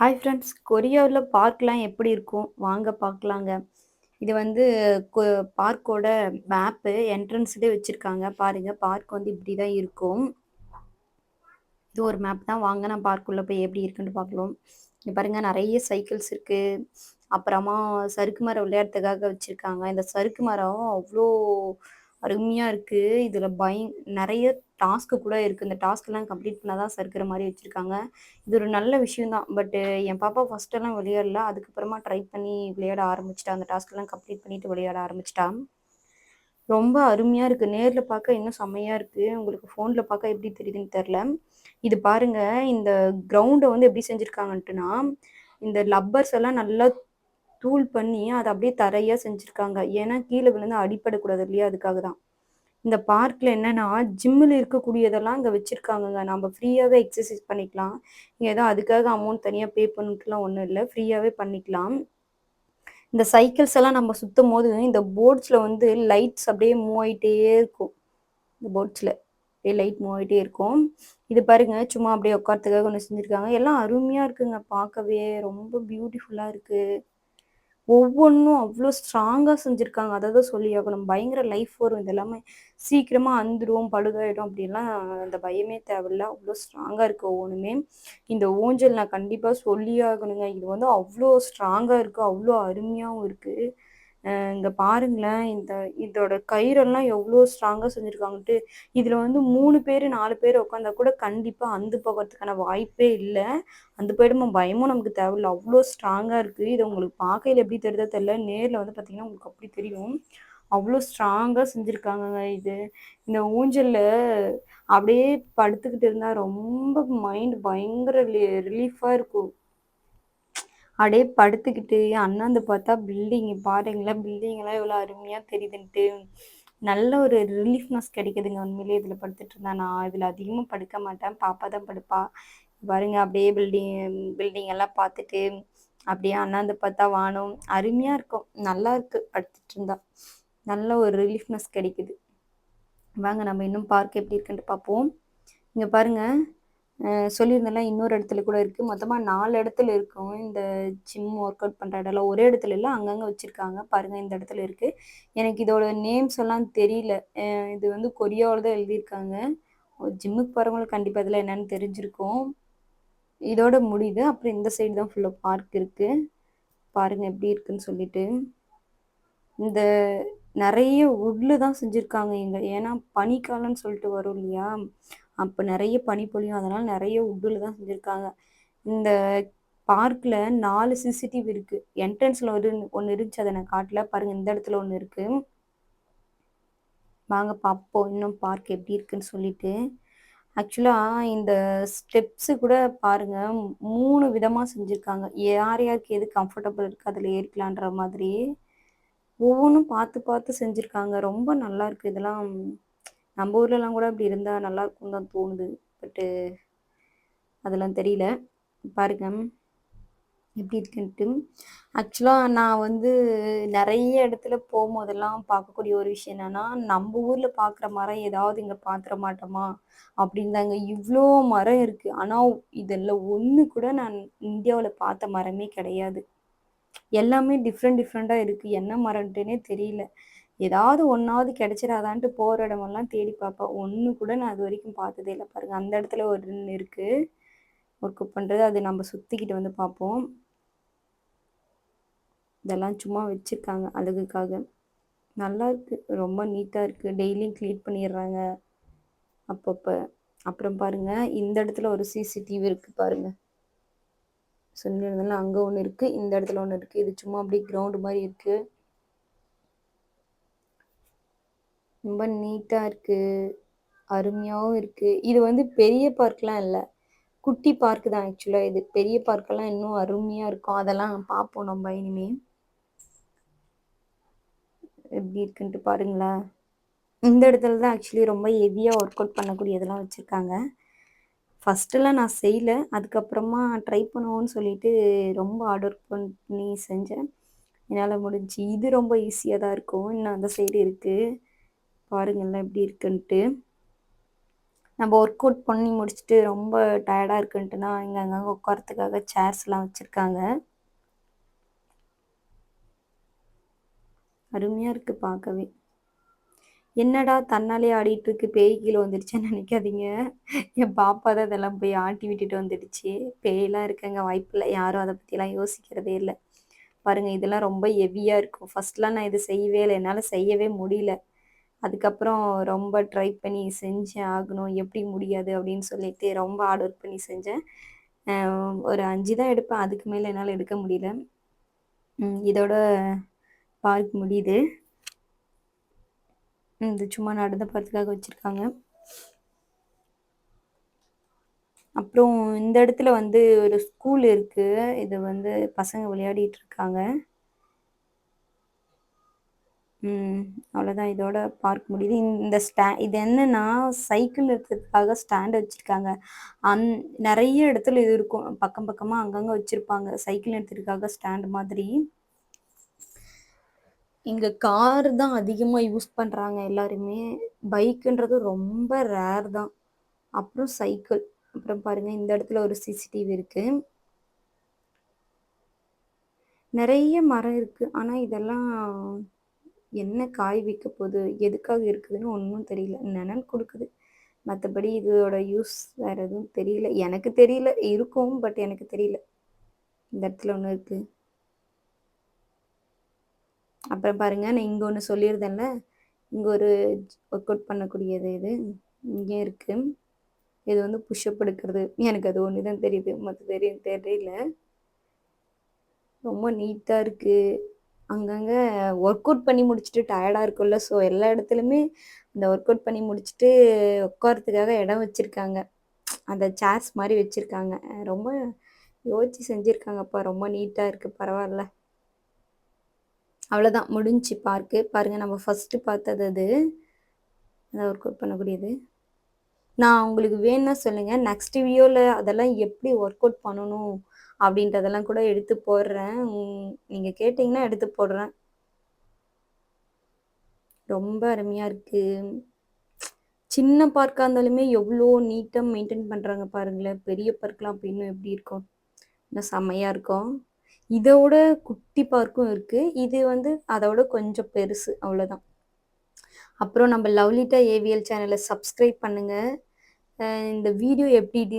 Hi friends கொரியாவில் பார்க்லாம் எப்படி இருக்கும்? வாங்க பார்க்கலாங்க. இது வந்து கொ பார்க்கோட மேப்பு என்ட்ரன்ஸ்லேயே வச்சுருக்காங்க. பாருங்கள் பார்க் வந்து இப்படி தான் இருக்கும். இது ஒரு மேப் தான். வாங்க நான் பார்க்குள்ளே போய் எப்படி இருக்குன்னு பார்க்கலாம். இங்கே பாருங்கள் நிறைய சைக்கிள்ஸ் இருக்குது அப்புறமா சறுக்கு மரம் விளையாடுறதுக்காக வச்சுருக்காங்க. இந்த சறுக்கு மரம் அவ்வளோ அருமையாக இருக்குது இதில் பய நிறைய டாஸ்க்கு கூட இருக்குது இந்த டாஸ்க்லாம் கம்ப்ளீட் பண்ணால் தான் சறுக்கிற மாதிரி வச்சுருக்காங்க. இது ஒரு நல்ல விஷயம் தான். பட்டு என் பாப்பா ஃபஸ்ட்டெல்லாம் விளையாடல. அதுக்கப்புறமா ட்ரை பண்ணி விளையாட ஆரம்பிச்சிட்டா. அந்த டாஸ்க்கெல்லாம் கம்ப்ளீட் பண்ணிட்டு விளையாட ஆரம்பிச்சிட்டா. ரொம்ப அருமையாக இருக்குது நேரில் பார்க்க இன்னும் செம்மையாக இருக்குது உங்களுக்கு ஃபோனில் பார்க்க எப்படி தெரியுதுன்னு தெரில. இது பாருங்க. இந்த கிரவுண்டை வந்து எப்படி செஞ்சுருக்காங்கன்ட்டுனா இந்த லப்பர்ஸ் எல்லாம் நல்லா தூள் பண்ணி அதை அப்படியே தரையாக செஞ்சுருக்காங்க. ஏன்னா கீழே விழுந்து அடிப்படக்கூடாது இல்லையா? அதுக்காக தான் இந்த பார்க்கில் என்னென்னா ஜிம்மில் இருக்கக்கூடியதெல்லாம் இங்கே வச்சுருக்காங்கங்க. நம்ம ஃப்ரீயாகவே எக்ஸசைஸ் பண்ணிக்கலாம். இங்கே ஏதோ அதுக்காக அமௌண்ட் தனியாக பே பண்ணிட்டுலாம் ஒன்றும் இல்லை. ஃப்ரீயாகவே பண்ணிக்கலாம். இந்த சைக்கிள்ஸ் எல்லாம் நம்ம சுற்றும் போது இந்த போர்ட்ஸில் வந்து லைட்ஸ் அப்படியே மூவ் ஆகிட்டே இருக்கும். இந்த போர்ட்ஸில் அப்படியே லைட் மூவ் ஆகிட்டே இருக்கும். இது பாருங்க சும்மா அப்படியே உட்காரத்துக்காக ஒன்று செஞ்சுருக்காங்க. எல்லாம் அருமையாக இருக்குங்க. பார்க்கவே ரொம்ப பியூட்டிஃபுல்லாக இருக்குது ஒவ்வொன்றும் அவ்வளோ ஸ்ட்ராங்காக செஞ்சுருக்காங்க. அதை தான் சொல்லி ஆகணும் பயங்கர லைஃப் வரும். இது எல்லாமே சீக்கிரமாக அந்துடும் பழுதாயிடும் அப்படின்லாம் அந்த பயமே தேவையில்ல. அவ்வளோ ஸ்ட்ராங்காக இருக்குது ஒவ்வொன்றுமே இந்த ஊஞ்சல் நான் கண்டிப்பாக சொல்லி ஆகணுங்க. இது வந்து அவ்வளோ ஸ்ட்ராங்காக இருக்குது அவ்வளோ அருமையாகவும் இருக்குது இங்கே பாருங்களேன் இந்த இதோட கயிறெல்லாம் எவ்வளோ ஸ்ட்ராங்காக செஞ்சுருக்காங்கன்ட்டு. இதில் வந்து மூணு பேர் நாலு பேர் உட்காந்தா கூட கண்டிப்பாக அந்து போகிறதுக்கான வாய்ப்பே இல்லை. அந்த போயிடுமா பயமும் நமக்கு தேவையில்லை. அவ்வளோ ஸ்ட்ராங்காக இருக்குது இதை உங்களுக்கு பார்க்கையில் எப்படி தெரியுதோ தெரில நேரில் வந்து பார்த்திங்கன்னா உங்களுக்கு அப்படி தெரியும். அவ்வளோ ஸ்ட்ராங்காக செஞ்சுருக்காங்கங்க இது. இந்த ஊஞ்சலில் அப்படியே படுத்துக்கிட்டு இருந்தால் ரொம்ப மைண்ட் பயங்கர ரிலீஃபாக இருக்கும். அப்படியே படுத்துக்கிட்டு அண்ணாந்து பார்த்தா பில்டிங் பாருங்களேன் பில்டிங்கெல்லாம் எவ்வளோ அருமையாக தெரியுதுன்ட்டு. நல்ல ஒரு ரிலீஃப்னஸ் கிடைக்குதுங்க உண்மையிலேயே இதில் படுத்துட்டு இருந்தா நான் இதில் அதிகமாக படுக்க மாட்டேன். பாப்பா தான் படுப்பா. பாருங்க அப்படியே பில்டிங் பில்டிங் எல்லாம் பார்த்துட்டு அப்படியே அண்ணாந்து பார்த்தா வானம் அருமையாக இருக்கும். நல்லா இருக்கு படுத்துட்டு இருந்தா நல்ல ஒரு ரிலீஃப்னஸ் கிடைக்குது. வாங்க நம்ம இன்னும் பார்க் எப்படி இருக்குன்ட்டு பார்ப்போம் இங்கே பாருங்கள் சொல்லியிருந்தேன்ல இன்னொரு இடத்துல கூட இருக்குது மொத்தமாக நாலு இடத்துல இருக்கும் இந்த ஜிம் ஒர்க் அவுட் பண்ணுற இடம்லாம் ஒரே இடத்துல இல்லை அங்கங்கே வச்சுருக்காங்க. பாருங்கள் இந்த இடத்துல இருக்குது எனக்கு இதோட நேம்ஸ் எல்லாம் தெரியல. இது வந்து கொரியாவில் தான் எழுதியிருக்காங்க. ஜிம்முக்கு போகிறவங்களுக்கு கண்டிப்பாக இதில் என்னென்னு தெரிஞ்சிருக்கும். இதோட முடியுது. அப்புறம் இந்த சைடு தான் ஃபுல்லாக பார்க் இருக்குது பாருங்கள் எப்படி இருக்குன்னு சொல்லிட்டு. இந்த நிறைய உட்ல தான் செஞ்சுருக்காங்க இங்கே. ஏன்னா பனிக்காலம்னு சொல்லிட்டு வரும் இல்லையா? அப்போ நிறைய பனி பொழியும் அதனால் நிறைய உட்டில் தான் செஞ்சுருக்காங்க. இந்த பார்க்கில் நாலு சிசிடிவி இருக்குது என்ட்ரன்ஸில் ஒரு ஒன்று இருந்துச்சு அதை நான் காட்டல. பாருங்கள் இந்த இடத்துல ஒன்று இருக்குது வாங்க பார்ப்போம் இன்னும் பார்க் எப்படி இருக்குன்னு சொல்லிட்டு. ஆக்சுவலாக இந்த ஸ்டெப்ஸு கூட பாருங்கள் மூணு விதமாக செஞ்சுருக்காங்க. யார் யாருக்கு எது கம்ஃபர்டபுள் இருக்குது அதில் ஏறிக்கலான்ற மாதிரி. ஒவ்வொன்றும் பார்த்து பார்த்து செஞ்சுருக்காங்க. ரொம்ப நல்லா இருக்குது இதெல்லாம் நம்ம ஊர்லலாம் கூட அப்படி இருந்தால் நல்லா இருக்கும் தான் தோணுது. பட்டு அதெல்லாம் தெரியல. பாருங்க. எப்படி இருக்குன்ட்டு. ஆக்சுவலாக நான் வந்து நிறைய இடத்துல போகும்போதெல்லாம் பார்க்கக்கூடிய ஒரு விஷயம் என்னென்னா நம்ம ஊரில் பார்க்குற மரம் ஏதாவது இங்கே பார்த்துட மாட்டோமா? அப்படின்தாங்க இவ்வளோ மரம் இருக்குது ஆனால் இதில் ஒன்று கூட நான் இந்தியாவில் பார்த்த மரமே கிடையாது. எல்லாமே டிஃப்ரெண்ட் டிஃப்ரெண்ட்டாக இருக்குது என்ன மரம்ட்டுனே தெரியல. ஏதாவது ஒன்றாவது கிடைச்சிடாதான்ட்டு போகிற இடமெல்லாம் தேடி பார்ப்பேன் ஒன்று கூட நான் அது வரைக்கும் பார்த்ததே இல்லை. பாருங்கள் அந்த இடத்துல ஒரு இருக்குது ஒர்க் பண்ணுறது அது நம்ம சுற்றிக்கிட்டு வந்து பார்ப்போம் இதெல்லாம் சும்மா வச்சுருக்காங்க அழகுக்காக. நல்லா இருக்குது ரொம்ப நீட்டாக இருக்குது டெய்லியும் க்ளீன் பண்ணிடுறாங்க அப்பப்போ. அப்புறம் பாருங்கள் இந்த இடத்துல ஒரு சிசிடிவி இருக்குது பாருங்கள் சொல்லியிருந்தாலும் அங்கே ஒன்று இருக்குது இந்த இடத்துல ஒன்று இருக்குது இது சும்மா அப்படியே கிரவுண்டு மாதிரி இருக்குது ரொம்ப நீட்டாக இருக்குது அருமையாகவும் இருக்குது இது வந்து பெரிய பார்க்லாம் இல்லை. குட்டி பார்க் தான் ஆக்சுவலாக இது. பெரிய பார்க்கெல்லாம் இன்னும் அருமையாக இருக்கும். அதெல்லாம் பார்ப்போம் நம்ம இனிமே. எப்படி இருக்குன்ட்டு பாருங்களா இந்த இடத்துல தான் ஆக்சுவலி ரொம்ப ஹெவியாக ஒர்க் அவுட் பண்ணக்கூடியதெல்லாம் வச்சுருக்காங்க. ஃபஸ்ட்டெல்லாம் நான் செய்யலை. அதுக்கப்புறமா ட்ரை பண்ணுவோன்னு சொல்லிட்டு ரொம்ப ஹார்ட் ஒர்க் பண்ணி செஞ்சேன். என்னால் முடிஞ்சு. இது ரொம்ப ஈஸியாக தான் இருக்கும். இன்னும் அந்த சைடு இருக்குது பாருங்கள்லாம் எப்படி இருக்குன்ட்டு நம்ம ஒர்க் அவுட் பண்ணி முடிச்சுட்டு ரொம்ப டயர்டாக இருக்குன்ட்டுனா இங்கே அங்கங்கே உட்காரத்துக்காக சேர்ஸ்லாம் வச்சுருக்காங்க அருமையாக இருக்கு பார்க்கவே. என்னடா தன்னாலே ஆடிட்டு இருக்கு, பேய் கீழே வந்துடுச்சேன்னு நினைக்காதீங்க என் பாப்பா தான் இதெல்லாம் போய் ஆட்டி விட்டுட்டு வந்துடுச்சு. பேயெல்லாம் இருக்கங்க வாய்ப்பில்லை யாரும் அதை பற்றிலாம் யோசிக்கிறதே இல்லை பாருங்கள் இதெல்லாம் ரொம்ப ஹெவியாக இருக்கும். ஃபர்ஸ்ட்லாம் நான் இது செய்யவே இல்லை என்னால் செய்யவே முடியல. அதுக்கப்புறம் ரொம்ப ட்ரை பண்ணி செஞ்சேன் ஆகணும். எப்படி முடியாது அப்படின்னு சொல்லிட்டு ரொம்ப ஹார்ட் ஒர்க் பண்ணி செஞ்சேன். ஒரு அஞ்சு தான் எடுப்பேன். அதுக்கு மேலே என்னால் எடுக்க முடியல. இதோட பார்க் முடியுது. இது சும்மா நடந்த போறதுக்காக வச்சுருக்காங்க அப்புறம் இந்த இடத்துல வந்து ஒரு ஸ்கூல் இருக்கு. இது வந்து பசங்க விளையாடிட்டு இருக்காங்க. அவ்வளோதான் இதோட பார்க் முடியுது. இந்த ஸ்டா இது என்னன்னா, சைக்கிள் எடுக்கிறதுக்காக ஸ்டாண்ட் வச்சிருக்காங்க. அந் நிறைய இடத்துல இது இருக்கும். பக்கம் பக்கமாக அங்கங்கே வச்சிருப்பாங்க. சைக்கிள் எடுத்ததுக்காக ஸ்டாண்ட் மாதிரி. இங்கே கார் தான் அதிகமாக யூஸ் பண்ணுறாங்க எல்லாருமே. பைக்குன்றது ரொம்ப ரேர் தான். அப்புறம் சைக்கிள். அப்புறம் பாருங்க இந்த இடத்துல ஒரு சிசிடிவி இருக்கு. நிறைய மரம் இருக்கு. ஆனால் இதெல்லாம் என்ன காய் வைக்க போகுது எதுக்காக இருக்குதுன்னு ஒன்றும் தெரியல. நினல் கொடுக்குது மற்றபடி இதோட யூஸ் வேற எதுவும் தெரியல. எனக்கு தெரியல. இருக்கும். பட் எனக்கு தெரியல. இந்த இடத்துல ஒன்று இருக்கு. அப்புறம் பாருங்க நான் இங்கே ஒன்று சொல்லியிருந்தேன்ல. இங்கே ஒரு ஒர்க் அவுட் பண்ணக்கூடியது இது. இங்கேயும் இருக்கு. இது வந்து புஷ்அப் எடுக்கிறது. எனக்கு அது ஒன்று தான் தெரியுது. மற்ற தெரியும் தெரியல. ரொம்ப நீட்டாக இருக்குது அங்கங்கே ஒர்க் அவுட் பண்ணி முடிச்சுட்டு டயர்டாக இருக்கும்ல. ஸோ எல்லா இடத்துலையுமே இந்த ஒர்க் அவுட் பண்ணி முடிச்சுட்டு உட்காரத்துக்காக இடம் வச்சிருக்காங்க. அந்த சேர்ஸ் மாதிரி வச்சுருக்காங்க ரொம்ப யோசிச்சு செஞ்சுருக்காங்கப்பா ரொம்ப நீட்டாக இருக்குது பரவாயில்ல அவ்வளோதான் முடிஞ்சுச்சு பார்க்கு. பாருங்கள் நம்ம ஃபர்ஸ்ட்டு பார்த்தது அது. அந்த ஒர்க் அவுட் பண்ணக்கூடியது. நான் உங்களுக்கு வேணும்னா சொல்லுங்கள் நெக்ஸ்ட் வியூவில் அதெல்லாம் எப்படி ஒர்க் அவுட் பண்ணணும் அப்படின்றதெல்லாம் கூட எடுத்து போடுறேன். நீங்கள் கேட்டிங்கன்னா எடுத்து போடுறேன். ரொம்ப அருமையாக இருக்குது சின்ன பார்க்காக இருந்தாலுமே எவ்வளோ நீட்டாக மெயின்டைன் பண்ணுறாங்க பாருங்களேன். பெரிய பார்க்கெலாம் அப்ப இன்னும் எப்படி இருக்கும்? இன்னும் செம்மையாக இருக்கும். இதோட குட்டி பார்க்கும் இருக்குது இது வந்து அதோட கொஞ்சம் பெருசு. அவ்வளோதான். அப்புறம் நம்ம லவ்லிட்டா ஏவிஎல் சேனலை சப்ஸ்கிரைப் பண்ணுங்கள் அ இந்த வீடியோ எப்படி டி